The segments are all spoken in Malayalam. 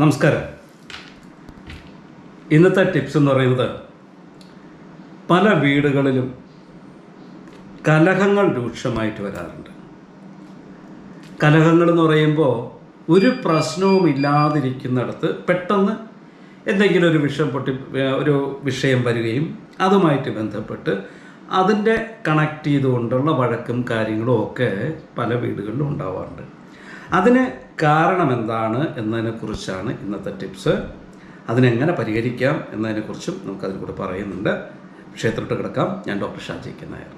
നമസ്കാരം. ഇന്നത്തെ ടിപ്സ് എന്ന് പറയുന്നത് പല വീടുകളിലും കലഹങ്ങൾ രൂക്ഷമായിട്ട് വരാറുണ്ട്. കലഹങ്ങൾ എന്ന് പറയുമ്പോൾ ഒരു പ്രശ്നവും ഇല്ലാതിരിക്കുന്നിടത്ത് പെട്ടെന്ന് എന്തെങ്കിലും ഒരു വിഷയം പൊട്ടി ഒരു വിഷയം വരികയും അതുമായിട്ട് ബന്ധപ്പെട്ട് അതിന്റെ കണക്ട് ചെയ്തുകൊണ്ടുള്ള വഴക്കും കാര്യങ്ങളും ഒക്കെ പല വീടുകളിലും ഉണ്ടാവാറുണ്ട്. അതിന് കാരണം എന്താണ് എന്നതിനെക്കുറിച്ചാണ് ഇന്നത്തെ ടിപ്സ്. അതിനെങ്ങനെ പരിഹരിക്കാം എന്നതിനെക്കുറിച്ചും നമുക്കതിൽ കൂടെ പറയുന്നുണ്ട്. ക്ഷേത്രത്തിൽ കിടക്കാം. ഞാൻ ഡോക്ടർ ഷാജി കെ നായർ.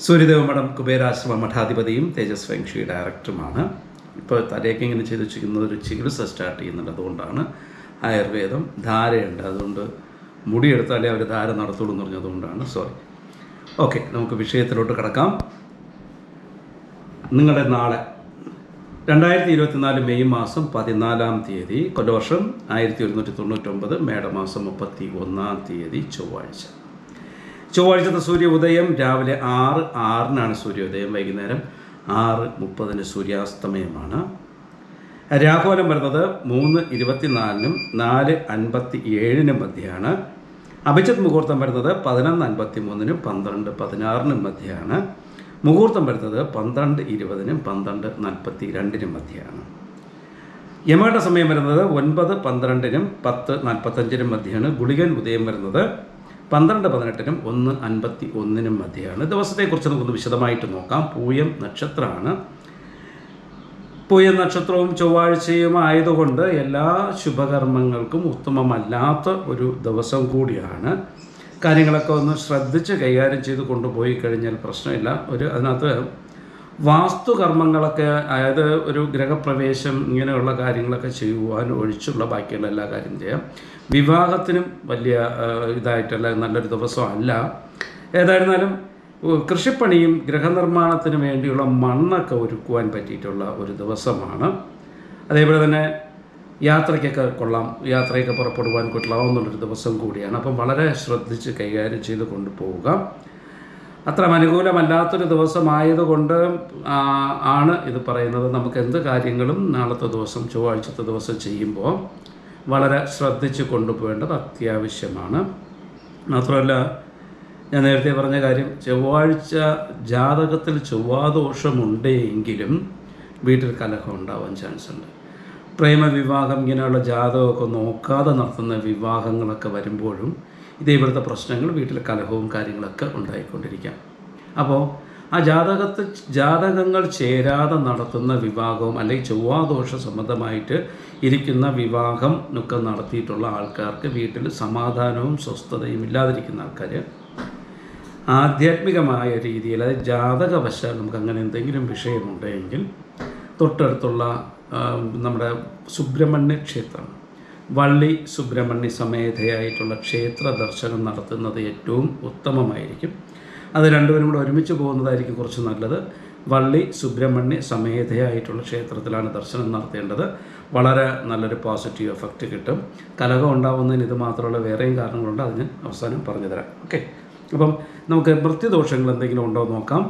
സൂര്യദേവ മഠം കുബേരാശ്രമ മഠാധിപതിയും തേജസ് വെങ്ഷി ഡയറക്ടറുമാണ്. ഇപ്പോൾ തലയൊക്കെ ഇങ്ങനെ ചെയ്ത് വെച്ചിരിക്കുന്ന ഒരു ചികിത്സ സ്റ്റാർട്ട് ചെയ്യുന്നുണ്ട്. അതുകൊണ്ടാണ് ആയുർവേദം ധാരയുണ്ട്. അതുകൊണ്ട് മുടിയെടുത്താലേ അവർ ധാര നടത്തുള്ളൂ എന്ന് പറഞ്ഞതുകൊണ്ടാണ് സോറി ഓക്കെ നമുക്ക് വിഷയത്തിലോട്ട് കിടക്കാം. നിങ്ങളുടെ നാളെ രണ്ടായിരത്തി ഇരുപത്തിനാല് മെയ് മാസം പതിനാലാം തീയതി കൊല്ലവർഷം ആയിരത്തി ഒരുന്നൂറ്റി തൊണ്ണൂറ്റൊമ്പത് മേടമാസം മുപ്പത്തി ഒന്നാം തീയതി ചൊവ്വാഴ്ച. ചൊവ്വാഴ്ചത്തെ സൂര്യ ഉദയം രാവിലെ ആറ് ആറിനാണ് സൂര്യോദയം വൈകുന്നേരം ആറ് മുപ്പതിന് സൂര്യാസ്തമയമാണ്. രാഹുലം വരുന്നത് മൂന്ന് ഇരുപത്തിനാലിനും നാല് അൻപത്തി ഏഴിനും മധ്യയാണ് അഭിജിത് മുഹൂർത്തം വരുന്നത് പതിനൊന്ന് അൻപത്തി മൂന്നിനും പന്ത്രണ്ട് പതിനാറിനും മധ്യയാണ് മുഹൂർത്തം വരുന്നത് പന്ത്രണ്ട് ഇരുപതിനും പന്ത്രണ്ട് നാൽപ്പത്തി രണ്ടിനും മധ്യയാണ്. യമയുടെ സമയം വരുന്നത് ഒൻപത് പന്ത്രണ്ടിനും പത്ത് നാൽപ്പത്തഞ്ചിനും മധ്യയാണ്. ഗുളികൻ ഉദയം വരുന്നത് പന്ത്രണ്ട് പതിനെട്ടിനും ഒന്ന് അൻപത്തി ഒന്നിനും മധ്യയാണ്. ദിവസത്തെക്കുറിച്ച് നമുക്കൊന്ന് വിശദമായിട്ട് നോക്കാം. പൂയം നക്ഷത്രമാണ്. പൂയം നക്ഷത്രവും ചൊവ്വാഴ്ചയും ആയതുകൊണ്ട് എല്ലാ ശുഭകർമ്മങ്ങൾക്കും ഉത്തമമല്ലാത്ത ഒരു ദിവസം കൂടിയാണ്. കാര്യങ്ങളൊക്കെ ഒന്ന് ശ്രദ്ധിച്ച് കൈകാര്യം ചെയ്ത് കൊണ്ടുപോയി കഴിഞ്ഞാൽ പ്രശ്നമില്ല. ഒരു അതിനകത്ത് വാസ്തുകർമ്മങ്ങളൊക്കെ അതായത് ഒരു ഗ്രഹപ്രവേശം ഇങ്ങനെയുള്ള കാര്യങ്ങളൊക്കെ ചെയ്യുവാൻ ഒഴിച്ചുള്ള ബാക്കിയുള്ള എല്ലാ കാര്യം ചെയ്യാം. വിവാഹത്തിനും വലിയ ഇതായിട്ടല്ല നല്ലൊരു ദിവസമല്ല ഏതായിരുന്നാലും കൃഷിപ്പണിയും ഗൃഹനിർമ്മാണത്തിനും വേണ്ടിയുള്ള മണ്ണൊക്കെ ഒരുക്കുവാൻ പറ്റിയിട്ടുള്ള ഒരു ദിവസമാണ്. അതേപോലെ തന്നെ യാത്രയ്ക്കൊക്കെ കൊള്ളാം. യാത്രയൊക്കെ പുറപ്പെടുവാൻ കൊള്ളാവുന്നുള്ളൊരു ദിവസം കൂടിയാണ്. അപ്പം വളരെ ശ്രദ്ധിച്ച് കൈകാര്യം ചെയ്ത് കൊണ്ടുപോവുക. അത്ര അനുകൂലമല്ലാത്തൊരു ദിവസമായതുകൊണ്ട് ആണ് ഇത് പറയുന്നത്. നമുക്ക് എന്ത് കാര്യങ്ങളും നാളത്തെ ദിവസം ചൊവ്വാഴ്ചത്തെ ദിവസം ചെയ്യുമ്പോൾ വളരെ ശ്രദ്ധിച്ച് കൊണ്ടുപോകേണ്ടത് അത്യാവശ്യമാണ്. മാത്രമല്ല ഞാൻ നേരത്തെ പറഞ്ഞ കാര്യം ചൊവ്വാഴ്ച ജാതകത്തിൽ ചൊവ്വാദോഷമുണ്ടെങ്കിലും വീട്ടിൽ കലഹം ഉണ്ടാവാൻ ചാൻസ് ഉണ്ട് പ്രേമവിവാഹം ഇങ്ങനെയുള്ള ജാതകമൊക്കെ നോക്കാതെ നടത്തുന്ന വിവാഹങ്ങളൊക്കെ വരുമ്പോഴും ഇതേപോലത്തെ പ്രശ്നങ്ങൾ വീട്ടിൽ കലഹവും കാര്യങ്ങളൊക്കെ ഉണ്ടായിക്കൊണ്ടിരിക്കാം. അപ്പോൾ ആ ജാതകത്തിൽ ജാതകങ്ങൾ ചേരാതെ നടത്തുന്ന വിവാഹവും അല്ലെങ്കിൽ ചൊവ്വാദോഷ സംബന്ധമായിട്ട് ഇരിക്കുന്ന വിവാഹം ഒക്കെ നടത്തിയിട്ടുള്ള ആൾക്കാർക്ക് വീട്ടിൽ സമാധാനവും സ്വസ്ഥതയും ഇല്ലാതിരിക്കുന്ന ആൾക്കാർ ആധ്യാത്മികമായ രീതിയിൽ അതായത് ജാതകവശാൽ നമുക്ക് അങ്ങനെ എന്തെങ്കിലും വിഷയമുണ്ടെങ്കിൽ തൊട്ടടുത്തുള്ള നമ്മുടെ സുബ്രഹ്മണ്യ ക്ഷേത്രം. വള്ളി സുബ്രഹ്മണ്യ സമേതയായിട്ടുള്ള ക്ഷേത്ര ദർശനം നടത്തുന്നത് ഏറ്റവും ഉത്തമമായിരിക്കും. അത് രണ്ടുപേരും കൂടെ ഒരുമിച്ച് പോകുന്നതായിരിക്കും കുറച്ച് നല്ലത്. വള്ളി സുബ്രഹ്മണ്യ സമേതയായിട്ടുള്ള ക്ഷേത്രത്തിലാണ് ദർശനം നടത്തേണ്ടത്. വളരെ നല്ലൊരു പോസിറ്റീവ് എഫക്റ്റ് കിട്ടും. കലകം ഉണ്ടാവുന്നതിന് ഇത് മാത്രമല്ല വേറെയും കാരണങ്ങളുണ്ട്. അതിന് അവസാനം പറഞ്ഞു തരാം ഓക്കെ അപ്പം നമുക്ക് വൃത്തിദോഷങ്ങൾ എന്തെങ്കിലും ഉണ്ടോ നോക്കാം.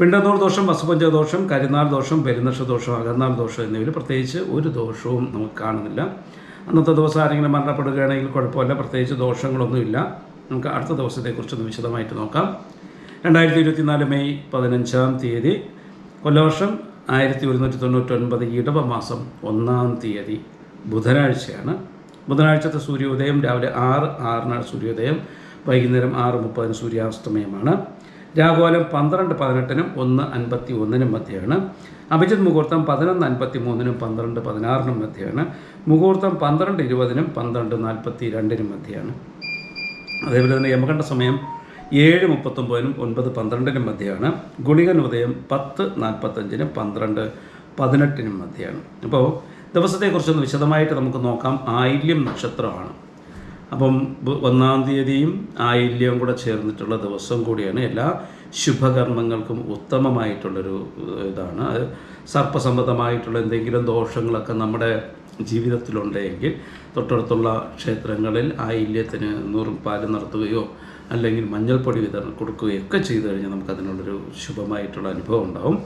പിണ്ടനൂർ ദോഷം വസുപഞ്ച ദോഷം കരിനാൾ ദോഷം പെരുന്നക്ഷ ദോഷം അകന്നാൾ ദോഷം എന്നിവയിൽ പ്രത്യേകിച്ച് ഒരു ദോഷവും നമുക്ക് കാണുന്നില്ല. അന്നത്തെ ദിവസം ആരെങ്കിലും മരണപ്പെടുകയാണെങ്കിൽ കുഴപ്പമില്ല പ്രത്യേകിച്ച് ദോഷങ്ങളൊന്നുമില്ല. നമുക്ക് അടുത്ത ദിവസത്തെക്കുറിച്ചൊന്ന് വിശദമായിട്ട് നോക്കാം. രണ്ടായിരത്തി ഇരുപത്തിനാല് മെയ് പതിനഞ്ചാം തീയതി കൊല്ലവർഷം ആയിരത്തി ഒരുന്നൂറ്റി തൊണ്ണൂറ്റൊൻപത് ഇടവ മാസം ഒന്നാം തീയതി ബുധനാഴ്ചയാണ്. ബുധനാഴ്ചത്തെ സൂര്യോദയം രാവിലെ ആറ് ആറിനാണ് സൂര്യോദയം. വൈകുന്നേരം ആറ് മുപ്പതിന് സൂര്യാസ്തമയമാണ്. രാഹുലം പന്ത്രണ്ട് പതിനെട്ടിനും ഒന്ന് അൻപത്തി ഒന്നിനും മധ്യയാണ് അഭിജിത് മുഹൂർത്തം പതിനൊന്ന് അൻപത്തി മൂന്നിനും പന്ത്രണ്ട് പതിനാറിനും മധ്യയാണ് മുഹൂർത്തം പന്ത്രണ്ട് ഇരുപതിനും പന്ത്രണ്ട് നാൽപ്പത്തി രണ്ടിനും മധ്യയാണ് അതേപോലെ തന്നെ യമകണ്ഠ സമയം ഏഴ് മുപ്പത്തൊമ്പതിനും ഒൻപത് പന്ത്രണ്ടിനും മധ്യയാണ് ഗുളികൻ ഉദയം പത്ത് നാൽപ്പത്തഞ്ചിനും പന്ത്രണ്ട് പതിനെട്ടിനും മധ്യയാണ് അപ്പോൾ ദിവസത്തെക്കുറിച്ചൊന്ന് വിശദമായിട്ട് നമുക്ക് നോക്കാം. ആയില്യം നക്ഷത്രമാണ്. അപ്പം ഒന്നാം തീയതിയും ആയില്യവും കൂടെ ചേർന്നിട്ടുള്ള ദിവസം കൂടിയാണ് എല്ലാ ശുഭകർമ്മങ്ങൾക്കും ഉത്തമമായിട്ടുള്ളൊരു ഇതാണ്. അത് സർപ്പസംബന്ധമായിട്ടുള്ള എന്തെങ്കിലും ദോഷങ്ങളൊക്കെ നമ്മുടെ ജീവിതത്തിലുണ്ടെങ്കിൽ തൊട്ടടുത്തുള്ള ക്ഷേത്രങ്ങളിൽ ആയില്യത്തിന് നൂറുപാൽ നടത്തുകയോ അല്ലെങ്കിൽ മഞ്ഞൾപ്പൊടി വിതരണം കൊടുക്കുകയോ ഒക്കെ ചെയ്തു കഴിഞ്ഞാൽ നമുക്കതിനുള്ളൊരു ശുഭമായിട്ടുള്ള അനുഭവം ഉണ്ടാവും.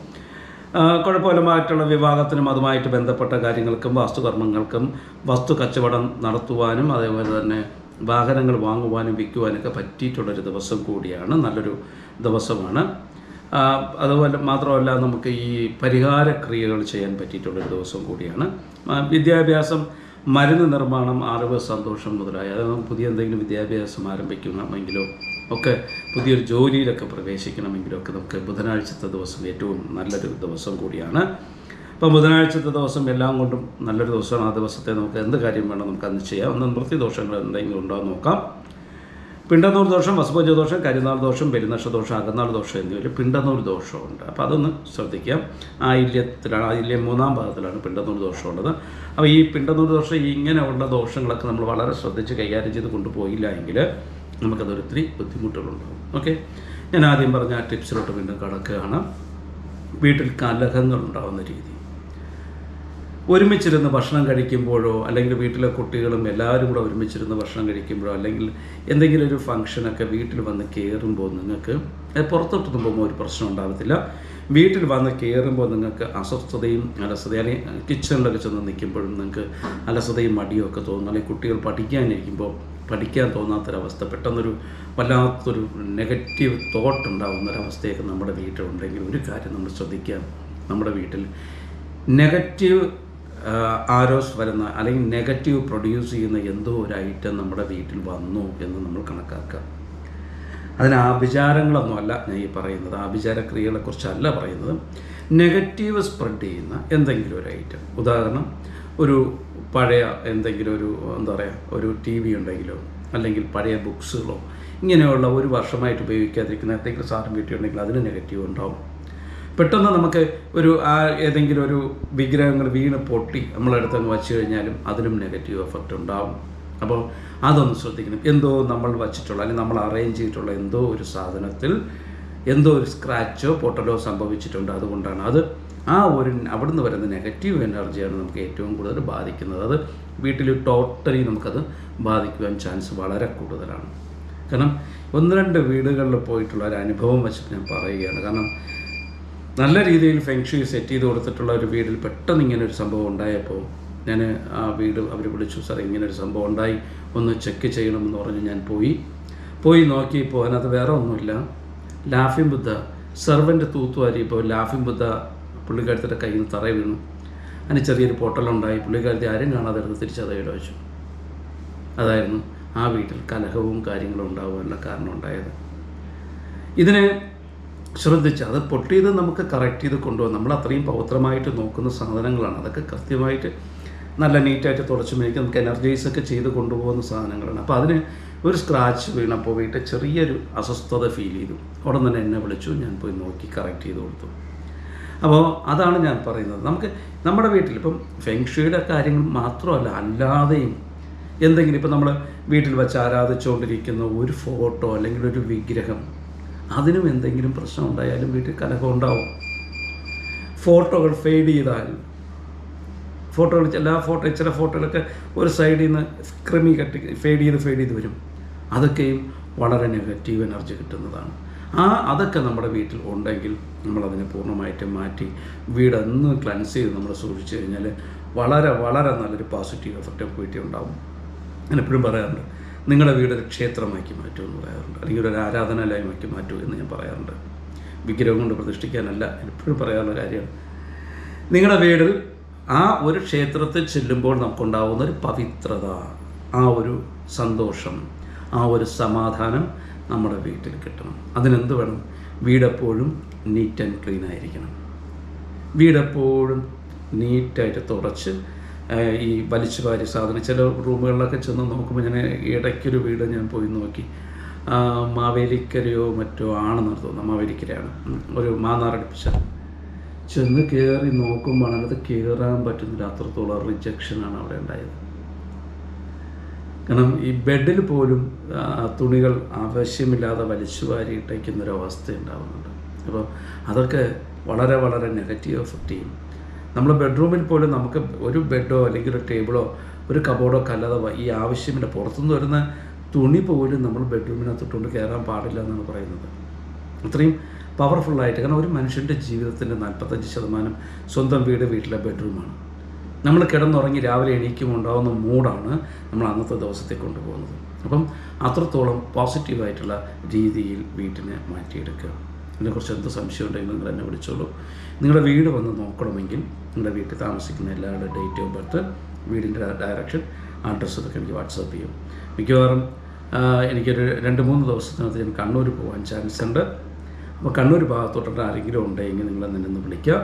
കുഴപ്പമില്ലമായിട്ടുള്ള വിവാഹത്തിനും അതുമായിട്ട് ബന്ധപ്പെട്ട കാര്യങ്ങൾക്കും വാസ്തുകർമ്മങ്ങൾക്കും വസ്തു കച്ചവടം നടത്തുവാനും അതേപോലെ തന്നെ വാഹനങ്ങൾ വാങ്ങുവാനും വിൽക്കുവാനൊക്കെ പറ്റിയിട്ടുള്ളൊരു ദിവസം കൂടിയാണ് നല്ലൊരു ദിവസമാണ്. അതുപോലെ മാത്രമല്ല നമുക്ക് ഈ പരിഹാര ക്രിയകൾ ചെയ്യാൻ പറ്റിയിട്ടുള്ളൊരു ദിവസം കൂടിയാണ്. വിദ്യാഭ്യാസം മരുന്ന് നിർമ്മാണം അറിവ് സന്തോഷം മുതലായ അതായത് പുതിയ എന്തെങ്കിലും വിദ്യാഭ്യാസം ആരംഭിക്കണമെങ്കിലോ ഒക്കെ പുതിയൊരു ജോലിയിലൊക്കെ പ്രവേശിക്കണമെങ്കിലൊക്കെ നമുക്ക് ബുധനാഴ്ചത്തെ ദിവസം ഏറ്റവും നല്ലൊരു ദിവസം കൂടിയാണ്. അപ്പം ബുധനാഴ്ചത്തെ ദിവസം എല്ലാം കൊണ്ടും നല്ലൊരു ദിവസമാണ്. ആ ദിവസത്തെ നമുക്ക് എന്ത് കാര്യം വേണം നമുക്ക് അന്ന് ചെയ്യാം. ഒന്ന് നിവൃത്തി ദോഷങ്ങൾ എന്തെങ്കിലും ഉണ്ടോ എന്ന് നോക്കാം. പിണ്ടന്നൂർ ദോഷം വസുഭോജ ദോഷം കരിനാൾ ദോഷം പെരുന്നക്ഷ ദോഷം അകന്നാൾ ദോഷം എന്നിവയിൽ പിണ്ടന്നൂർ ദോഷമുണ്ട്. അപ്പോൾ അതൊന്ന് ശ്രദ്ധിക്കാം. ആയില്യത്തിലാണ് ആയില്യം മൂന്നാം ഭാഗത്തിലാണ് പിണ്ടന്നൂർ ദോഷമുള്ളത്. അപ്പോൾ ഈ പിണ്ടന്നൂർ ദോഷം ഇങ്ങനെയുള്ള ദോഷങ്ങളൊക്കെ നമ്മൾ വളരെ ശ്രദ്ധിച്ച് കൈകാര്യം ചെയ്ത് കൊണ്ടുപോയില്ല എങ്കിൽ നമുക്കതൊരിത്തിരി ബുദ്ധിമുട്ടുകളുണ്ടാകും ഓക്കെ ഞാൻ ആദ്യം പറഞ്ഞ ആ ടിപ്സിലോട്ട് വീണ്ടും കടക്കുകയാണ്. വീട്ടിൽ കലഹങ്ങൾ ഉണ്ടാകുന്ന രീതി. ഒരുമിച്ചിരുന്ന് ഭക്ഷണം കഴിക്കുമ്പോഴോ അല്ലെങ്കിൽ വീട്ടിലെ കുട്ടികളും എല്ലാവരും കൂടെ ഒരുമിച്ചിരുന്ന് ഭക്ഷണം കഴിക്കുമ്പോഴോ അല്ലെങ്കിൽ എന്തെങ്കിലും ഒരു ഫംഗ്ഷനൊക്കെ വീട്ടിൽ വന്ന് കയറുമ്പോൾ നിങ്ങൾക്ക് പുറത്തോട്ട് തുമ്പുമ്പോൾ ഒരു പ്രശ്നം ഉണ്ടാകത്തില്ല വീട്ടിൽ വന്ന് കയറുമ്പോൾ നിങ്ങൾക്ക് അസ്വസ്ഥതയും അലസതയും അല്ലെങ്കിൽ കിച്ചണിലൊക്കെ ചെന്ന് നിൽക്കുമ്പോഴും നിങ്ങൾക്ക് അലസതയും മടിയും ഒക്കെ തോന്നും. അല്ലെങ്കിൽ കുട്ടികൾ പഠിക്കാനിരിക്കുമ്പോൾ പഠിക്കാൻ തോന്നാത്തൊരവസ്ഥ പെട്ടെന്നൊരു വല്ലാത്തൊരു നെഗറ്റീവ് തോട്ട് ഉണ്ടാകുന്ന ഒരവസ്ഥയൊക്കെ നമ്മുടെ വീട്ടിലുണ്ടെങ്കിൽ ഒരു കാര്യം നമ്മൾ ശ്രദ്ധിക്കുക. നമ്മുടെ വീട്ടിൽ നെഗറ്റീവ് ആരോസ് വരുന്ന അല്ലെങ്കിൽ നെഗറ്റീവ് പ്രൊഡ്യൂസ് ചെയ്യുന്ന എന്തോ ഒരു ഐറ്റം നമ്മുടെ വീട്ടിൽ വന്നു എന്ന് നമ്മൾ കണക്കാക്കുക. അതിന് ആഭിചാരങ്ങളൊന്നുമല്ല ഞാൻ ഈ പറയുന്നത്. ആഭിചാരക്രിയകളെക്കുറിച്ചല്ല പറയുന്നത്. നെഗറ്റീവ് സ്പ്രെഡ് ചെയ്യുന്ന എന്തെങ്കിലും ഒരു ഐറ്റം ഉദാഹരണം ഒരു പഴയ എന്തെങ്കിലും ഒരു എന്താ പറയുക ഒരു ടി വി ഉണ്ടെങ്കിലോ അല്ലെങ്കിൽ പഴയ ബുക്സുകളോ ഇങ്ങനെയുള്ള ഒരു വർഷമായിട്ട് ഉപയോഗിക്കാതിരിക്കുന്ന എന്തെങ്കിലും സാധനം വീട്ടിൽ ഉണ്ടെങ്കിൽ അതിന് നെഗറ്റീവ് ഉണ്ടാവും. പെട്ടെന്ന് നമുക്ക് ഒരു ആ ഏതെങ്കിലും ഒരു വിഗ്രഹങ്ങൾ വീണ് പൊട്ടി നമ്മളെടുത്ത് അങ്ങ് വച്ചു കഴിഞ്ഞാലും അതിനും നെഗറ്റീവ് എഫക്റ്റ് ഉണ്ടാവും. അപ്പോൾ അതൊന്ന് ശ്രദ്ധിക്കണം. എന്തോ നമ്മൾ വച്ചിട്ടുള്ള അല്ലെങ്കിൽ നമ്മൾ അറേഞ്ച് ചെയ്തിട്ടുള്ള എന്തോ ഒരു സാധനത്തിൽ എന്തോ ഒരു സ്ക്രാച്ചോ പൊട്ടലോ സംഭവിച്ചിട്ടുണ്ട്. അതുകൊണ്ടാണ് അത് ആ ഒരു അവിടുന്ന് വരുന്ന നെഗറ്റീവ് എനർജിയാണ് നമുക്ക് ഏറ്റവും കൂടുതൽ ബാധിക്കുന്നത്. അത് വീട്ടിൽ ടോട്ടലി നമുക്കത് ബാധിക്കുവാൻ ചാൻസ് വളരെ കൂടുതലാണ്. കാരണം ഒന്ന് രണ്ട് വീടുകളിൽ പോയിട്ടുള്ള ഒരു അനുഭവം വെച്ചിട്ട് ഞാൻ പറയുകയാണ്. കാരണം നല്ല രീതിയിൽ ഫെങ്ഷി സെറ്റ് ചെയ്ത് കൊടുത്തിട്ടുള്ള ഒരു വീട്ടിൽ പെട്ടെന്ന് ഇങ്ങനെ ഒരു സംഭവം ഉണ്ടായപ്പോൾ ഞാൻ ആ വീട് അവർ വിളിച്ചു സാർ ഇങ്ങനെ ഒരു സംഭവം ഉണ്ടായി. ഒന്ന് ചെക്ക് ചെയ്യണമെന്ന് പറഞ്ഞ് ഞാൻ പോയി. പോയി നോക്കിയപ്പോൾ അതിനകത്ത് വേറെ ഒന്നുമില്ല. ലാഫിംഗ് ബുദ്ധ സെർവന്റ് തൂത്തുവാരിയപ്പോൾ ലാഫിംഗ് ബുദ്ധ പുള്ളിക്കാരത്തിന്റെ കയ്യിൽ നിന്ന് തറ വീണു. അതിന് ചെറിയൊരു പൊട്ടലുണ്ടായി. പുള്ളിക്കാരത്തി ആരും കാണാതെ എടുത്ത് തിരിച്ചതയുടെ വെച്ചു അതായിരുന്നു ആ വീട്ടിൽ കലഹവും കാര്യങ്ങളും ഉണ്ടാകാനുള്ള കാരണം ഉണ്ടായത്. ഇതിനെ ശ്രദ്ധിച്ച് അത് പൊട്ടിയത് നമുക്ക് കറക്റ്റ് ചെയ്ത് കൊണ്ടുപോകാം നമ്മൾ അത്രയും പവിത്രമായിട്ട് നോക്കുന്ന സാധനങ്ങളാണ്. അതൊക്കെ കൃത്യമായിട്ട് നല്ല നീറ്റായിട്ട് തുടച്ചു മേക്ക് നമുക്ക് എനർജൈസ് ഒക്കെ ചെയ്ത് കൊണ്ടുപോകുന്ന സാധനങ്ങളാണ്. അപ്പോൾ അതിന് ഒരു സ്ക്രാച്ച് വീണപ്പോൾ വീട്ടിൽ ചെറിയൊരു അസ്വസ്ഥത ഫീൽ ചെയ്തു. ഉടൻ തന്നെ എന്നെ വിളിച്ചു. ഞാൻ പോയി നോക്കി കറക്റ്റ് ചെയ്ത് കൊടുത്തു. അപ്പോൾ അതാണ് ഞാൻ പറയുന്നത്. നമുക്ക് നമ്മുടെ വീട്ടിൽ ഇപ്പം ഫെങ്ഷുയുടെ കാര്യങ്ങൾ മാത്രമല്ല അല്ലാതെയും എന്തെങ്കിലും ഇപ്പം നമ്മൾ വീട്ടിൽ വെച്ച് ആരാധിച്ചുകൊണ്ടിരിക്കുന്ന ഒരു ഫോട്ടോ അല്ലെങ്കിൽ ഒരു വിഗ്രഹം അതിനും എന്തെങ്കിലും പ്രശ്നം ഉണ്ടായാലും വീട്ടിൽ കലഹം ഉണ്ടാവും. ഫോട്ടോകൾ ഫെയ്ഡ് ചെയ്താൽ ഫോട്ടോകൾ എല്ലാ ഫോട്ടോ ചില ഫോട്ടോകളൊക്കെ ഒരു സൈഡിൽ നിന്ന് ക്രിമി കട്ടി ഫെയ്ഡ് ചെയ്ത് ഫെയ്ഡ് ചെയ്ത് വരും. അതൊക്കെയും വളരെ നെഗറ്റീവ് എനർജി കിട്ടുന്നതാണ്. ആ അതൊക്കെ നമ്മുടെ വീട്ടിൽ ഉണ്ടെങ്കിൽ നമ്മളതിനെ പൂർണമായിട്ട് മാറ്റി വീടൊന്ന് ക്ലൻസ് ചെയ്ത് നമ്മൾ സൂക്ഷിച്ചു കഴിഞ്ഞാൽ വളരെ വളരെ നല്ലൊരു പോസിറ്റീവ് എഫക്റ്റ് വീട്ടിൽ ഉണ്ടാവും. ഞാൻ എപ്പോഴും പറയാറുണ്ട് നിങ്ങളുടെ വീടൊരു ക്ഷേത്രമാക്കി മാറ്റൂ എന്ന് പറയാറുണ്ട് അല്ലെങ്കിൽ ഒരു ആരാധനാലയമാക്കി മാറ്റൂ എന്ന് ഞാൻ പറയാറുണ്ട്. വിഗ്രഹം കൊണ്ട് പ്രതിഷ്ഠിക്കാനല്ല എപ്പോഴും പറയാറുള്ള കാര്യമാണ്. നിങ്ങളുടെ വീട് ആ ഒരു ക്ഷേത്രത്തിൽ ചെല്ലുമ്പോൾ നമുക്കുണ്ടാവുന്ന ഒരു പവിത്രത ആ ഒരു സന്തോഷം ആ ഒരു സമാധാനം നമ്മുടെ വീട്ടിൽ കിട്ടണം. അതിനെന്ത് വേണം? വീടെപ്പോഴും നീറ്റ് ആൻഡ് ക്ലീൻ ആയിരിക്കണം. വീടെപ്പോഴും നീറ്റായിട്ട് തുടച്ച് ഈ വലിച്ചു വാരി സാധനം. ചില റൂമുകളിലൊക്കെ ചെന്ന് നോക്കുമ്പോൾ ഞാൻ ഇടയ്ക്കൊരു വീട് ഞാൻ പോയി നോക്കി. മാവേലിക്കരയോ മറ്റോ ആണെന്ന് തോന്നുന്നു മാവേലിക്കരയാണ്. ഒരു മാന്നാറടിപ്പിച്ച ചെന്ന് കയറി നോക്കുമ്പോൾ അതിനകത്ത് കയറാൻ പറ്റുന്നില്ല. അത്രത്തോളം റിജക്ഷനാണ് അവിടെ ഉണ്ടായത്. കാരണം ഈ ബെഡിൽ പോലും തുണികൾ ആവശ്യമില്ലാതെ വലിച്ചു വാരിയിട്ടേക്കുന്നൊരവസ്ഥ ഉണ്ടാകുന്നുണ്ട് അപ്പോൾ അതൊക്കെ വളരെ വളരെ നെഗറ്റീവ് എഫക്റ്റ് ചെയ്യും. നമ്മൾ ബെഡ്റൂമിൽ പോലും നമുക്ക് ഒരു ബെഡോ അല്ലെങ്കിൽ ഒരു ടേബിളോ ഒരു കബോർഡോ കല്ലാതെ ഈ ആവശ്യമില്ല. പുറത്തുനിന്ന് വരുന്ന തുണി പോലും നമ്മൾ ബെഡ്റൂമിനകത്തോട്ട് കയറാൻ പാടില്ല എന്നാണ് പറയുന്നത്. അത്രയും പവർഫുള്ളായിട്ട് കാരണം ഒരു മനുഷ്യന്റെ ജീവിതത്തിന്റെ നാൽപ്പത്തഞ്ച് ശതമാനം സ്വന്തം വീട് വീട്ടിലെ ബെഡ്റൂമാണ്. നമ്മൾ കിടന്നുറങ്ങി രാവിലെ എണീക്കുമ്പോൾ ഉണ്ടാകുന്ന മൂഡാണ് നമ്മൾ അന്നത്തെ ദിവസത്തെ കൊണ്ടുപോകുന്നത്. അപ്പം അത്രത്തോളം പോസിറ്റീവായിട്ടുള്ള രീതിയിൽ വീട്ടിനെ മാറ്റിയെടുക്കുക. ഇതിനെക്കുറിച്ച് എന്ത് സംശയം ഉണ്ടെങ്കിലും നിങ്ങൾ എന്നെ വിളിച്ചോളൂ. നിങ്ങളുടെ വീട് വന്ന് നോക്കണമെങ്കിൽ നിങ്ങളുടെ വീട്ടിൽ താമസിക്കുന്ന എല്ലാവരുടെ ഡേറ്റ് ഓഫ് ബർത്ത് വീടിന്റെ ഡയറക്ഷൻ അഡ്രസ്സ് ഇതൊക്കെ എനിക്ക് വാട്സാപ്പ് ചെയ്യും. മിക്കവാറും എനിക്കൊരു രണ്ട് മൂന്ന് ദിവസത്തിനകത്ത് ഞാൻ കണ്ണൂർ പോകാൻ ചാൻസ് ഉണ്ട്. അപ്പോൾ കണ്ണൂർ ഭാഗത്തോട്ടുള്ള ആരെങ്കിലും ഉണ്ടെങ്കിൽ നിങ്ങൾ എന്നെ ഒന്ന് വിളിക്കുക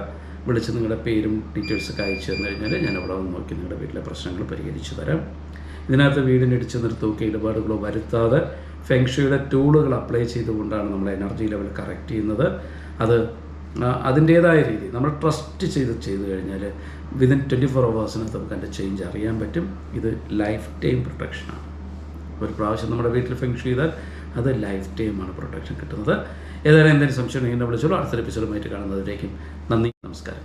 വിളിച്ച് നിങ്ങളുടെ പേരും ഡീറ്റെയിൽസൊക്കെ അയച്ചു തന്നു കഴിഞ്ഞാൽ ഞാൻ അവിടെ വന്ന് നോക്കി നിങ്ങളുടെ വീട്ടിലെ പ്രശ്നങ്ങൾ പരിഹരിച്ചു തരാം. ഇതിനകത്ത് വീടിന്റെ ഇടിച്ചു നിർത്തുകയൊക്കെ ഇടപാടുകളോ വരുത്താതെ ഫെങ്ഷയുടെ ടൂളുകൾ അപ്ലൈ ചെയ്തുകൊണ്ടാണ് നമ്മൾ എനർജി ലെവൽ കറക്റ്റ് ചെയ്യുന്നത്. അത് അതിന്റേതായ രീതി. നമ്മൾ ട്രസ്റ്റ് ചെയ്ത് ചെയ്തു കഴിഞ്ഞാൽ വിതിൻ ട്വന്റി ഫോർ അവേഴ്സിനകത്ത് നമുക്ക് അതിന്റെ ചേഞ്ച് അറിയാൻ പറ്റും. ഇത് ലൈഫ് ടൈം പ്രൊട്ടക്ഷനാണ് ഒരു പ്രാവശ്യം നമ്മുടെ വീട്ടിൽ ഫെങ്ഷ് ചെയ്താൽ അത് ലൈഫ് ടൈമാണ് പ്രൊട്ടക്ഷൻ കിട്ടുന്നത്. ഏതായാലും എന്തെങ്കിലും സംശയം ഉണ്ടെങ്കിൽ വിളിച്ചോളൂ. അടുത്തൊരു എപ്പിസോഡുമായിട്ട് കാണുന്നതിലേക്കും നന്ദി നമസ്കാരം.